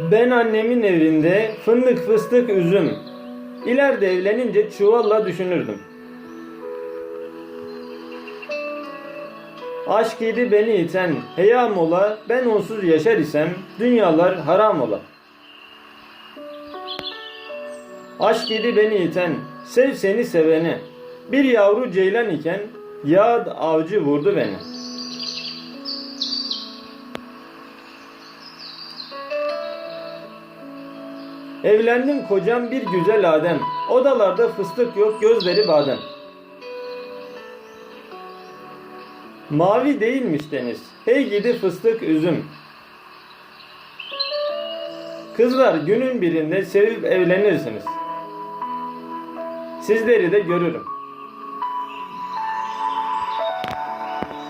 Ben annemin evinde fındık fıstık üzüm. İleride evlenince çuvalla düşünürdüm. Aşk idi beni iten, heyam ola, ben onsuz yaşar isem, dünyalar haram ola. Aşk idi beni iten, sev seni seveni. Bir yavru ceylan iken, yağ avcı vurdu beni. Evlendim kocam bir güzel Adem. Odalarda fıstık yok gözleri badem. Mavi değilmiş deniz. Hey gidi fıstık üzüm. Kızlar günün birinde sevip evlenirsiniz. Sizleri de görürüm.